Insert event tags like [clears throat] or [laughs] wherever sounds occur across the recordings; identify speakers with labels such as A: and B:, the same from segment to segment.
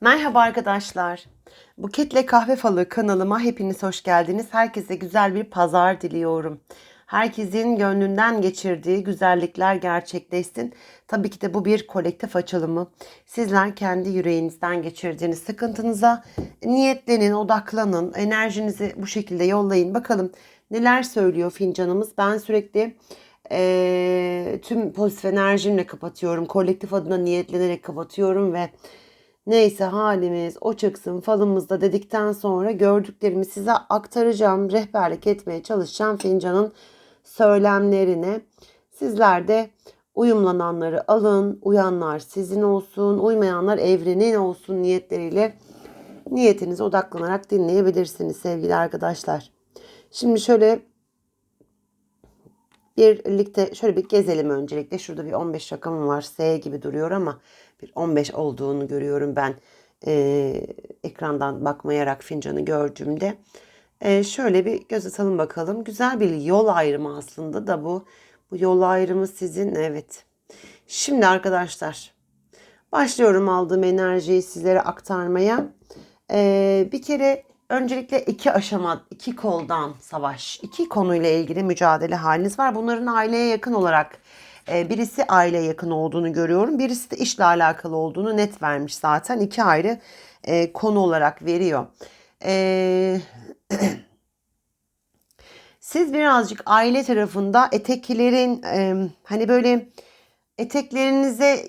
A: Merhaba arkadaşlar. Buketle Kahve Falı kanalıma hepiniz hoş geldiniz. Herkese güzel bir pazar diliyorum. Herkesin gönlünden geçirdiği güzellikler gerçekleşsin. Tabii ki de bu bir kolektif açılımı. Sizler kendi yüreğinizden geçirdiğiniz sıkıntınıza niyetlenin, odaklanın, enerjinizi bu şekilde yollayın. Bakalım neler söylüyor fincanımız. Ben sürekli eee, tüm pozitif enerjimle kapatıyorum. Kolektif adına niyetlenerek kapatıyorum ve Neyse halimiz o çıksın falımızda dedikten sonra gördüklerimi size aktaracağım. Rehberlik etmeye çalışacağım fincanın söylemlerine. Sizler de uyumlananları alın. Uyanlar sizin olsun. Uymayanlar evrenin olsun niyetleriyle niyetinize odaklanarak dinleyebilirsiniz sevgili arkadaşlar. Şimdi şöyle birlikte şöyle bir gezelim öncelikle. Şurada bir 15 rakamım var. S gibi duruyor ama bir 15 olduğunu görüyorum ben e, ekrandan bakmayarak fincanı gördüğümde. E, şöyle bir göz atalım bakalım. Güzel bir yol ayrımı aslında da bu. Bu yol ayrımı sizin evet. Şimdi arkadaşlar başlıyorum aldığım enerjiyi sizlere aktarmaya. E, bir kere öncelikle iki aşama, iki koldan savaş, iki konuyla ilgili mücadele haliniz var. Bunların aileye yakın olarak birisi aile yakın olduğunu görüyorum. Birisi de işle alakalı olduğunu net vermiş zaten. İki ayrı e, konu olarak veriyor. E, [clears throat] siz birazcık aile tarafında eteklerin e, hani böyle eteklerinize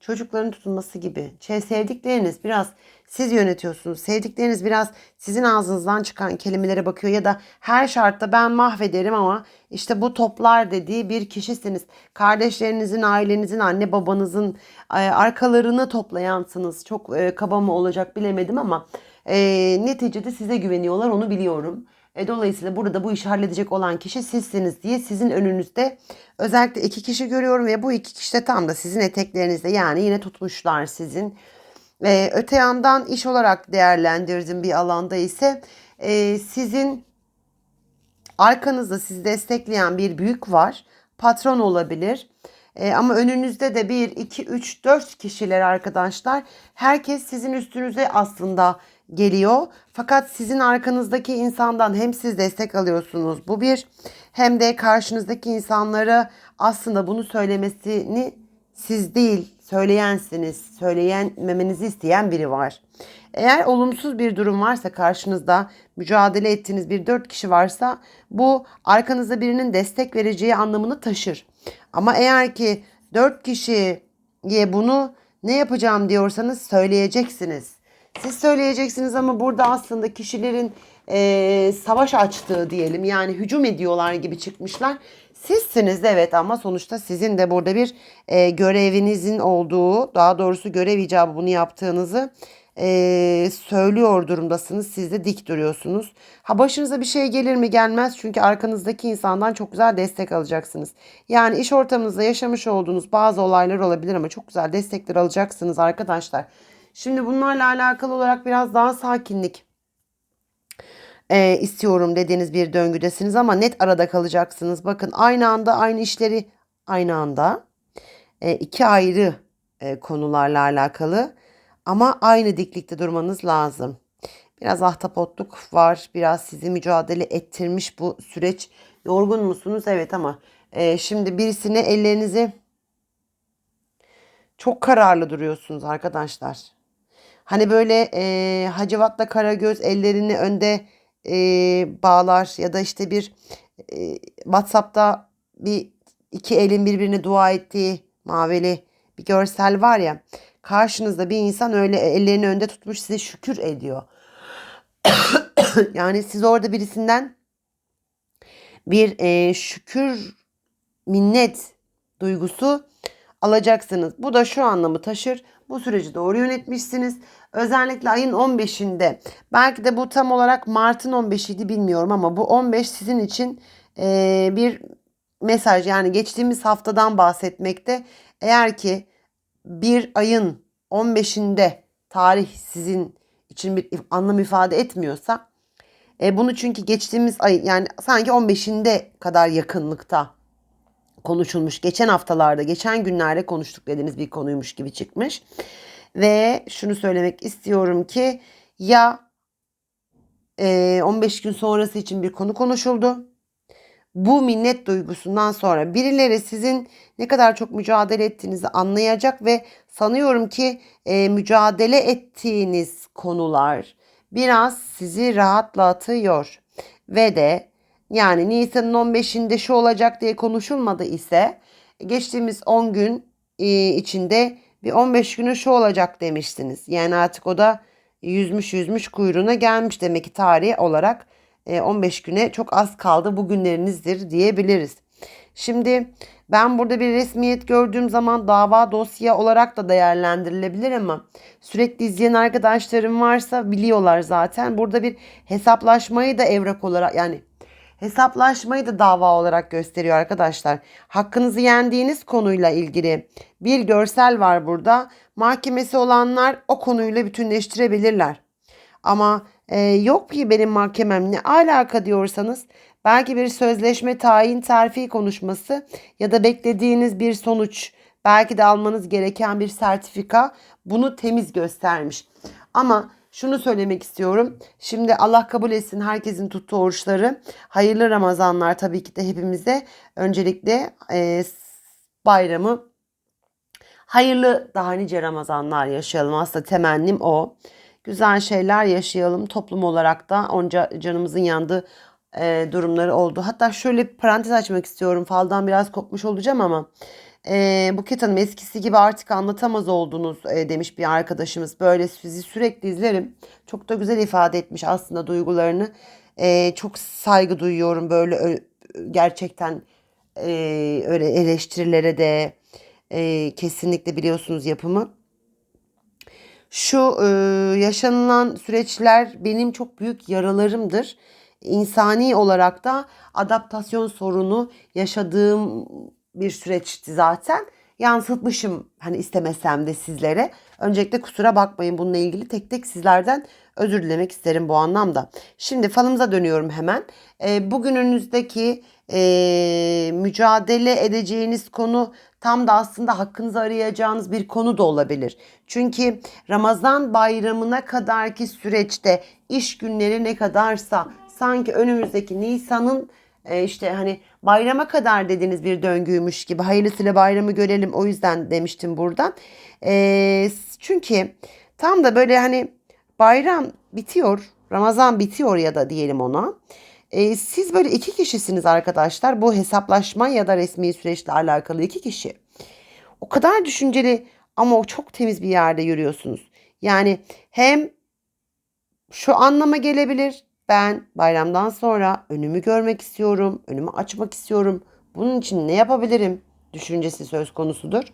A: çocukların tutulması gibi. Şey, sevdikleriniz biraz siz yönetiyorsunuz. Sevdikleriniz biraz sizin ağzınızdan çıkan kelimelere bakıyor ya da her şartta ben mahvederim ama işte bu toplar dediği bir kişisiniz. Kardeşlerinizin, ailenizin, anne babanızın e, arkalarını toplayansınız. Çok e, kaba mı olacak bilemedim ama e, neticede size güveniyorlar onu biliyorum. E, dolayısıyla burada bu işi halledecek olan kişi sizsiniz diye sizin önünüzde özellikle iki kişi görüyorum ve bu iki kişi de tam da sizin eteklerinizde yani yine tutmuşlar sizin. E, öte yandan iş olarak değerlendirdim bir alanda ise e, sizin arkanızda sizi destekleyen bir büyük var. Patron olabilir. E, ama önünüzde de 1, 2, 3, 4 kişiler arkadaşlar. Herkes sizin üstünüze aslında geliyor. Fakat sizin arkanızdaki insandan hem siz destek alıyorsunuz bu bir hem de karşınızdaki insanlara aslında bunu söylemesini siz değil söyleyensiniz. Söyleyenmemenizi isteyen biri var. Eğer olumsuz bir durum varsa karşınızda mücadele ettiğiniz bir dört kişi varsa bu arkanızda birinin destek vereceği anlamını taşır. Ama eğer ki dört kişiye bunu ne yapacağım diyorsanız söyleyeceksiniz. Siz söyleyeceksiniz ama burada aslında kişilerin e, savaş açtığı diyelim yani hücum ediyorlar gibi çıkmışlar. Sizsiniz evet ama sonuçta sizin de burada bir e, görevinizin olduğu daha doğrusu görev icabı bunu yaptığınızı e, söylüyor durumdasınız. Siz de dik duruyorsunuz. Ha başınıza bir şey gelir mi gelmez çünkü arkanızdaki insandan çok güzel destek alacaksınız. Yani iş ortamınızda yaşamış olduğunuz bazı olaylar olabilir ama çok güzel destekler alacaksınız arkadaşlar. Şimdi bunlarla alakalı olarak biraz daha sakinlik e, istiyorum dediğiniz bir döngüdesiniz ama net arada kalacaksınız. Bakın aynı anda aynı işleri aynı anda e, iki ayrı e, konularla alakalı ama aynı diklikte durmanız lazım. Biraz ahtapotluk var. Biraz sizi mücadele ettirmiş bu süreç. Yorgun musunuz? Evet ama e, şimdi birisine ellerinizi çok kararlı duruyorsunuz arkadaşlar. Hani böyle e, Hacivat'la Karagöz ellerini önde e, bağlar ya da işte bir e, WhatsApp'ta bir iki elin birbirine dua ettiği mavili bir görsel var ya. Karşınızda bir insan öyle ellerini önde tutmuş size şükür ediyor. [coughs] yani siz orada birisinden bir e, şükür minnet duygusu alacaksınız. Bu da şu anlamı taşır. Bu süreci doğru yönetmişsiniz. Özellikle ayın 15'inde belki de bu tam olarak Mart'ın 15'iydi bilmiyorum ama bu 15 sizin için e, bir mesaj yani geçtiğimiz haftadan bahsetmekte. Eğer ki bir ayın 15'inde tarih sizin için bir anlam ifade etmiyorsa e, bunu çünkü geçtiğimiz ay yani sanki 15'inde kadar yakınlıkta konuşulmuş. Geçen haftalarda, geçen günlerde konuştuk dediğiniz bir konuymuş gibi çıkmış. Ve şunu söylemek istiyorum ki ya e, 15 gün sonrası için bir konu konuşuldu. Bu minnet duygusundan sonra birileri sizin ne kadar çok mücadele ettiğinizi anlayacak ve sanıyorum ki e, mücadele ettiğiniz konular biraz sizi rahatlatıyor. Ve de yani Nisan'ın 15'inde şu olacak diye konuşulmadı ise geçtiğimiz 10 gün e, içinde bir 15 günü şu olacak demiştiniz. Yani artık o da yüzmüş yüzmüş kuyruğuna gelmiş demek ki tarihi olarak 15 güne çok az kaldı bugünlerinizdir diyebiliriz. Şimdi ben burada bir resmiyet gördüğüm zaman dava dosya olarak da değerlendirilebilir ama sürekli izleyen arkadaşlarım varsa biliyorlar zaten. Burada bir hesaplaşmayı da evrak olarak yani hesaplaşmayı da dava olarak gösteriyor arkadaşlar. Hakkınızı yendiğiniz konuyla ilgili bir görsel var burada. Mahkemesi olanlar o konuyla bütünleştirebilirler. Ama e, yok ki benim mahkemem ne alaka diyorsanız belki bir sözleşme tayin terfi konuşması ya da beklediğiniz bir sonuç belki de almanız gereken bir sertifika bunu temiz göstermiş. Ama şunu söylemek istiyorum. Şimdi Allah kabul etsin herkesin tuttuğu oruçları. Hayırlı Ramazanlar tabii ki de hepimize. Öncelikle e, bayramı hayırlı daha nice Ramazanlar yaşayalım. Aslında temennim o. Güzel şeyler yaşayalım. Toplum olarak da onca canımızın yandığı e, durumları oldu. Hatta şöyle bir parantez açmak istiyorum. Faldan biraz kopmuş olacağım ama e, Buket Hanım eskisi gibi artık anlatamaz oldunuz e, demiş bir arkadaşımız. Böyle sizi sürekli izlerim. Çok da güzel ifade etmiş aslında duygularını. E, çok saygı duyuyorum böyle gerçekten e, öyle eleştirilere de e, kesinlikle biliyorsunuz yapımı. Şu e, yaşanılan süreçler benim çok büyük yaralarımdır. İnsani olarak da adaptasyon sorunu yaşadığım bir süreçti zaten. Yansıtmışım hani istemesem de sizlere. Öncelikle kusura bakmayın bununla ilgili tek tek sizlerden özür dilemek isterim bu anlamda. Şimdi falımıza dönüyorum hemen. E, bugününüzdeki e, mücadele edeceğiniz konu tam da aslında hakkınızı arayacağınız bir konu da olabilir. Çünkü Ramazan bayramına kadarki süreçte iş günleri ne kadarsa sanki önümüzdeki Nisan'ın e, işte hani bayrama kadar dediğiniz bir döngüymüş gibi hayırlısıyla bayramı görelim o yüzden demiştim buradan. E, çünkü tam da böyle hani bayram bitiyor Ramazan bitiyor ya da diyelim ona. E, siz böyle iki kişisiniz arkadaşlar. Bu hesaplaşma ya da resmi süreçle alakalı iki kişi. O kadar düşünceli ama o çok temiz bir yerde yürüyorsunuz. Yani hem şu anlama gelebilir. Ben bayramdan sonra önümü görmek istiyorum, önümü açmak istiyorum. Bunun için ne yapabilirim? Düşüncesi söz konusudur.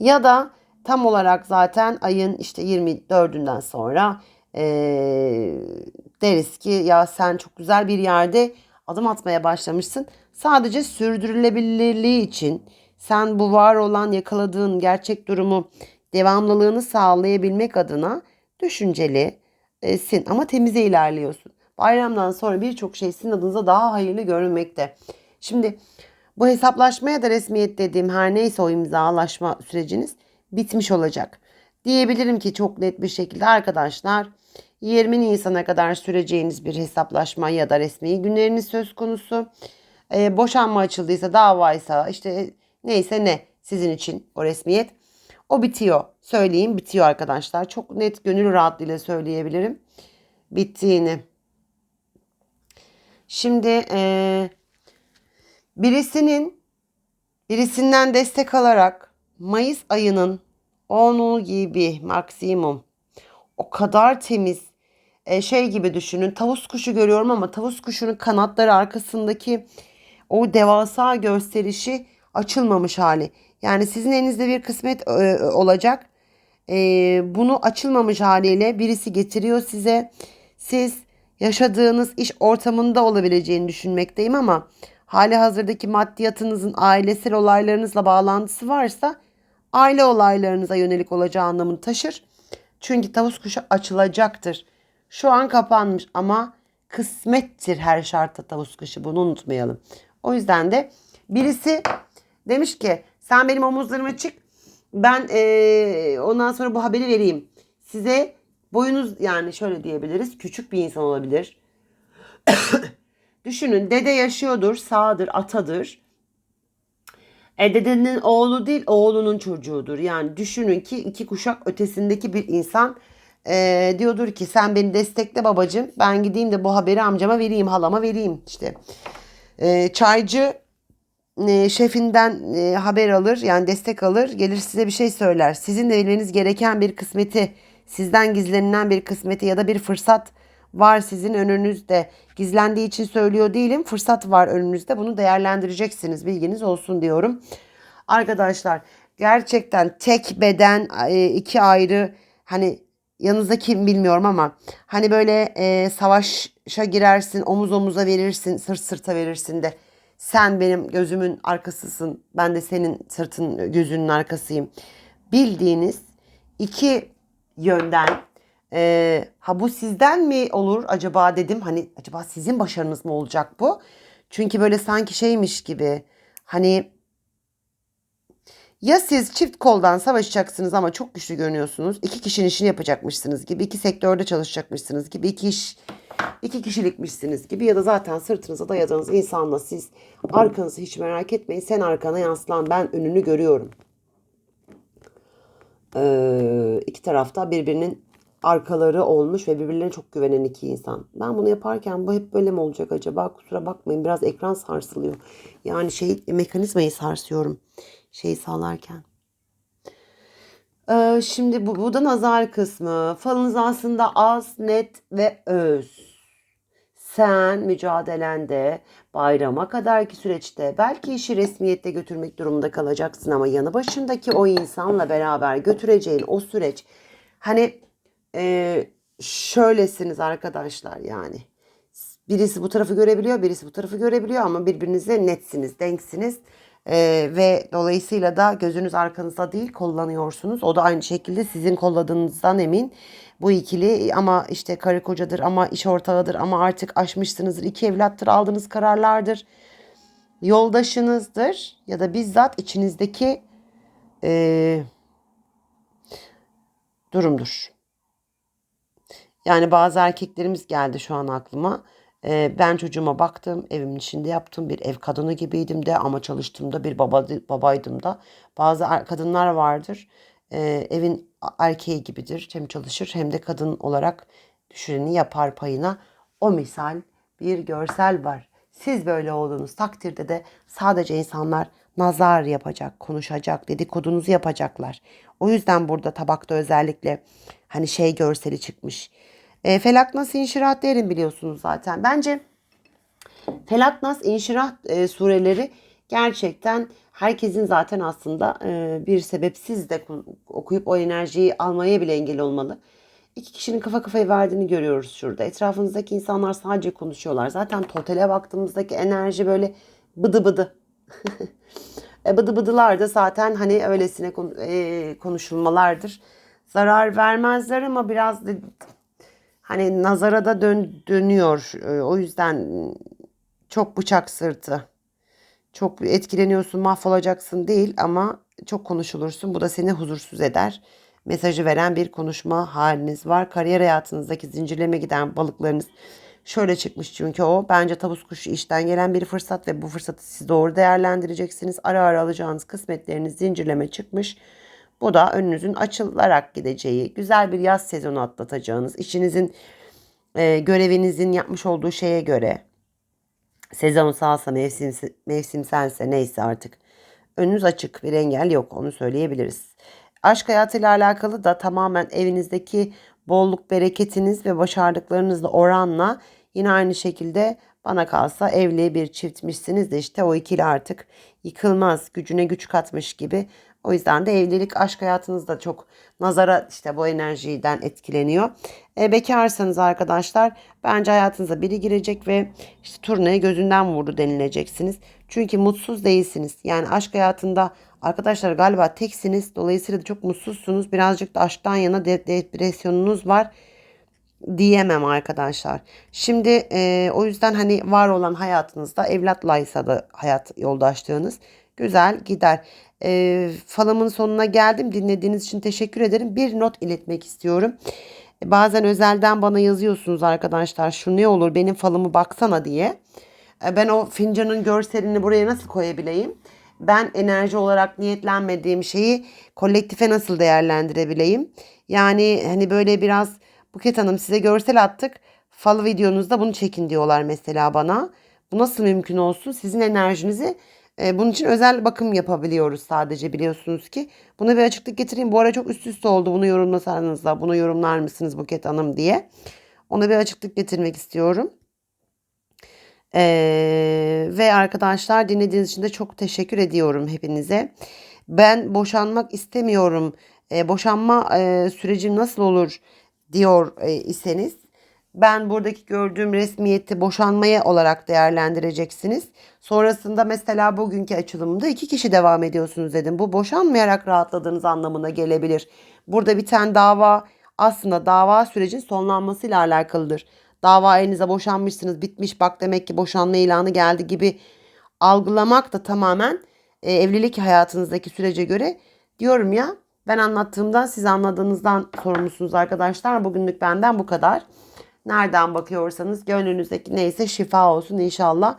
A: Ya da tam olarak zaten ayın işte 24'ünden sonra ee, deriz ki ya sen çok güzel bir yerde adım atmaya başlamışsın. Sadece sürdürülebilirliği için sen bu var olan yakaladığın gerçek durumu devamlılığını sağlayabilmek adına düşüncelisin ama temize ilerliyorsun. Bayramdan sonra birçok şey sizin adınıza daha hayırlı görünmekte. Şimdi bu hesaplaşma ya da resmiyet dediğim her neyse o imzalaşma süreciniz bitmiş olacak. Diyebilirim ki çok net bir şekilde arkadaşlar 20 Nisan'a kadar süreceğiniz bir hesaplaşma ya da resmi günleriniz söz konusu. Ee, boşanma açıldıysa davaysa işte neyse ne sizin için o resmiyet. O bitiyor. Söyleyeyim bitiyor arkadaşlar. Çok net gönül rahatlığıyla söyleyebilirim. Bittiğini. Şimdi e, birisinin birisinden destek alarak Mayıs ayının 10'u gibi maksimum o kadar temiz e, şey gibi düşünün. Tavus kuşu görüyorum ama tavus kuşunun kanatları arkasındaki o devasa gösterişi açılmamış hali. Yani sizin elinizde bir kısmet e, olacak. E, bunu açılmamış haliyle birisi getiriyor size. Siz yaşadığınız iş ortamında olabileceğini düşünmekteyim ama hali hazırdaki maddiyatınızın ailesel olaylarınızla bağlantısı varsa aile olaylarınıza yönelik olacağı anlamını taşır. Çünkü tavus kuşu açılacaktır. Şu an kapanmış ama kısmettir her şartta tavus kuşu. Bunu unutmayalım. O yüzden de birisi demiş ki sen benim omuzlarıma çık. ben eee, ondan sonra bu haberi vereyim. Size boyunuz yani şöyle diyebiliriz. Küçük bir insan olabilir. [coughs] Düşünün dede yaşıyordur, sağdır, atadır. E dedenin oğlu değil, oğlunun çocuğudur. Yani düşünün ki iki kuşak ötesindeki bir insan e, diyordur ki sen beni destekle babacığım. Ben gideyim de bu haberi amcama vereyim, halama vereyim. İşte e, çaycı e, şefinden e, haber alır yani destek alır gelir size bir şey söyler. Sizin de bilmeniz gereken bir kısmeti sizden gizlenilen bir kısmeti ya da bir fırsat var sizin önünüzde. Gizlendiği için söylüyor değilim fırsat var önünüzde bunu değerlendireceksiniz bilginiz olsun diyorum. Arkadaşlar gerçekten tek beden e, iki ayrı hani yanınızda kim bilmiyorum ama hani böyle e, savaşa girersin omuz omuza verirsin sırt sırta verirsin de sen benim gözümün arkasısın. Ben de senin sırtın gözünün arkasıyım. Bildiğiniz iki yönden e, ha bu sizden mi olur acaba dedim. Hani acaba sizin başarınız mı olacak bu? Çünkü böyle sanki şeymiş gibi hani ya siz çift koldan savaşacaksınız ama çok güçlü görünüyorsunuz. İki kişinin işini yapacakmışsınız gibi. iki sektörde çalışacakmışsınız gibi. iki iş iki kişilikmişsiniz gibi ya da zaten sırtınıza dayadığınız insanla siz arkanızı hiç merak etmeyin. Sen arkana yansılan ben önünü görüyorum. Ee, iki tarafta birbirinin arkaları olmuş ve birbirlerine çok güvenen iki insan. Ben bunu yaparken bu hep böyle mi olacak acaba? Kusura bakmayın biraz ekran sarsılıyor. Yani şey mekanizmayı sarsıyorum. Şeyi sağlarken. Ee, şimdi bu, bu da nazar kısmı. Falınız aslında az, net ve öz. Sen mücadelende bayrama kadarki süreçte belki işi resmiyette götürmek durumunda kalacaksın ama yanı başındaki o insanla beraber götüreceğin o süreç hani e, şöylesiniz arkadaşlar yani. Birisi bu tarafı görebiliyor birisi bu tarafı görebiliyor ama birbirinize netsiniz denksiniz ee, ve dolayısıyla da gözünüz arkanızda değil kullanıyorsunuz. O da aynı şekilde sizin kolladığınızdan emin. Bu ikili ama işte karı kocadır ama iş ortağıdır ama artık aşmışsınızdır. iki evlattır aldığınız kararlardır. Yoldaşınızdır ya da bizzat içinizdeki e, durumdur. Yani bazı erkeklerimiz geldi şu an aklıma. Ee, ben çocuğuma baktım, evimin içinde yaptım, bir ev kadını gibiydim de ama çalıştığımda bir baba babaydım da. Bazı kadınlar vardır, e, evin erkeği gibidir, hem çalışır hem de kadın olarak düşüreni yapar payına. O misal bir görsel var. Siz böyle olduğunuz takdirde de sadece insanlar nazar yapacak, konuşacak, dedikodunuzu yapacaklar. O yüzden burada tabakta özellikle hani şey görseli çıkmış e, Felaknas İnşirah derim biliyorsunuz zaten. Bence Felaknas İnşirah e, sureleri gerçekten herkesin zaten aslında e, bir sebepsiz de okuyup o enerjiyi almaya bile engel olmalı. İki kişinin kafa kafaya verdiğini görüyoruz şurada. Etrafınızdaki insanlar sadece konuşuyorlar. Zaten totale baktığımızdaki enerji böyle bıdı bıdı. [laughs] e, bıdı bıdılar da zaten hani öylesine e, konuşulmalardır. Zarar vermezler ama biraz hani nazara da dön, dönüyor. Ee, o yüzden çok bıçak sırtı. Çok etkileniyorsun, mahvolacaksın değil ama çok konuşulursun. Bu da seni huzursuz eder. Mesajı veren bir konuşma haliniz var. Kariyer hayatınızdaki zincirleme giden balıklarınız şöyle çıkmış çünkü o. Bence tavus kuşu işten gelen bir fırsat ve bu fırsatı siz doğru değerlendireceksiniz. Ara ara alacağınız kısmetleriniz zincirleme çıkmış. Bu da önünüzün açılarak gideceği, güzel bir yaz sezonu atlatacağınız, işinizin, e, görevinizin yapmış olduğu şeye göre sezonsalsa, mevsim, mevsimselse neyse artık önünüz açık bir engel yok onu söyleyebiliriz. Aşk hayatıyla alakalı da tamamen evinizdeki bolluk bereketiniz ve başardıklarınızla oranla yine aynı şekilde bana kalsa evli bir çiftmişsiniz de işte o ikili artık yıkılmaz gücüne güç katmış gibi o yüzden de evlilik aşk hayatınız da çok nazara işte bu enerjiden etkileniyor. E, bekarsanız arkadaşlar bence hayatınıza biri girecek ve işte turneye gözünden vurdu denileceksiniz. Çünkü mutsuz değilsiniz. Yani aşk hayatında arkadaşlar galiba teksiniz. Dolayısıyla da çok mutsuzsunuz. Birazcık da aşktan yana de- depresyonunuz var diyemem arkadaşlar. Şimdi e, o yüzden hani var olan hayatınızda evlatlaysa da hayat yoldaşlığınız güzel gider. E, falımın sonuna geldim. Dinlediğiniz için teşekkür ederim. Bir not iletmek istiyorum. Bazen özelden bana yazıyorsunuz arkadaşlar. Şu ne olur benim falımı baksana diye. E, Ben o fincanın görselini buraya nasıl koyabileyim? Ben enerji olarak niyetlenmediğim şeyi kolektife nasıl değerlendirebileyim? Yani hani böyle biraz Buket Hanım size görsel attık. Fal videonuzda bunu çekin diyorlar mesela bana. Bu nasıl mümkün olsun? Sizin enerjinizi bunun için özel bakım yapabiliyoruz sadece biliyorsunuz ki. Buna bir açıklık getireyim. Bu ara çok üst üste oldu. Bunu yorumlasanız da bunu yorumlar mısınız Buket Hanım diye. Ona bir açıklık getirmek istiyorum. Ee, ve arkadaşlar dinlediğiniz için de çok teşekkür ediyorum hepinize. Ben boşanmak istemiyorum. Ee, boşanma e, sürecim nasıl olur diyor e, iseniz ben buradaki gördüğüm resmiyeti boşanmaya olarak değerlendireceksiniz. Sonrasında mesela bugünkü açılımda iki kişi devam ediyorsunuz dedim. Bu boşanmayarak rahatladığınız anlamına gelebilir. Burada biten dava aslında dava sürecin sonlanmasıyla alakalıdır. Dava elinize boşanmışsınız bitmiş bak demek ki boşanma ilanı geldi gibi algılamak da tamamen e, evlilik hayatınızdaki sürece göre diyorum ya ben anlattığımdan siz anladığınızdan sorumlusunuz arkadaşlar. Bugünlük benden bu kadar. Nereden bakıyorsanız gönlünüzdeki neyse şifa olsun inşallah.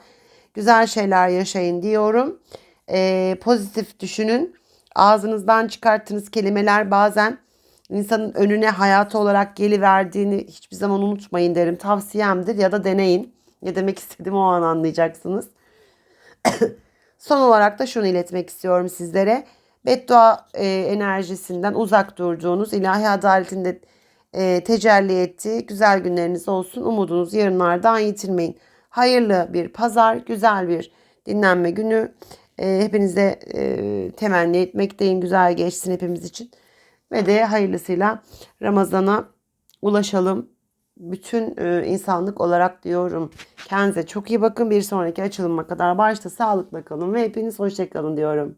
A: Güzel şeyler yaşayın diyorum. Ee, pozitif düşünün. Ağzınızdan çıkarttığınız kelimeler bazen insanın önüne hayatı olarak geliverdiğini hiçbir zaman unutmayın derim. Tavsiyemdir ya da deneyin. Ne demek istediğimi o an anlayacaksınız. [coughs] Son olarak da şunu iletmek istiyorum sizlere. Beddua e, enerjisinden uzak durduğunuz, ilahi adaletinde e, tecelli ettiği güzel günleriniz olsun. Umudunuzu yarınlardan yitirmeyin. Hayırlı bir pazar, güzel bir dinlenme günü. E, hepinize e, temenni etmekteyim. Güzel geçsin hepimiz için. Ve de hayırlısıyla Ramazan'a ulaşalım. Bütün e, insanlık olarak diyorum. Kendinize çok iyi bakın. Bir sonraki açılıma kadar başta sağlıkla kalın ve hepiniz hoşçakalın diyorum.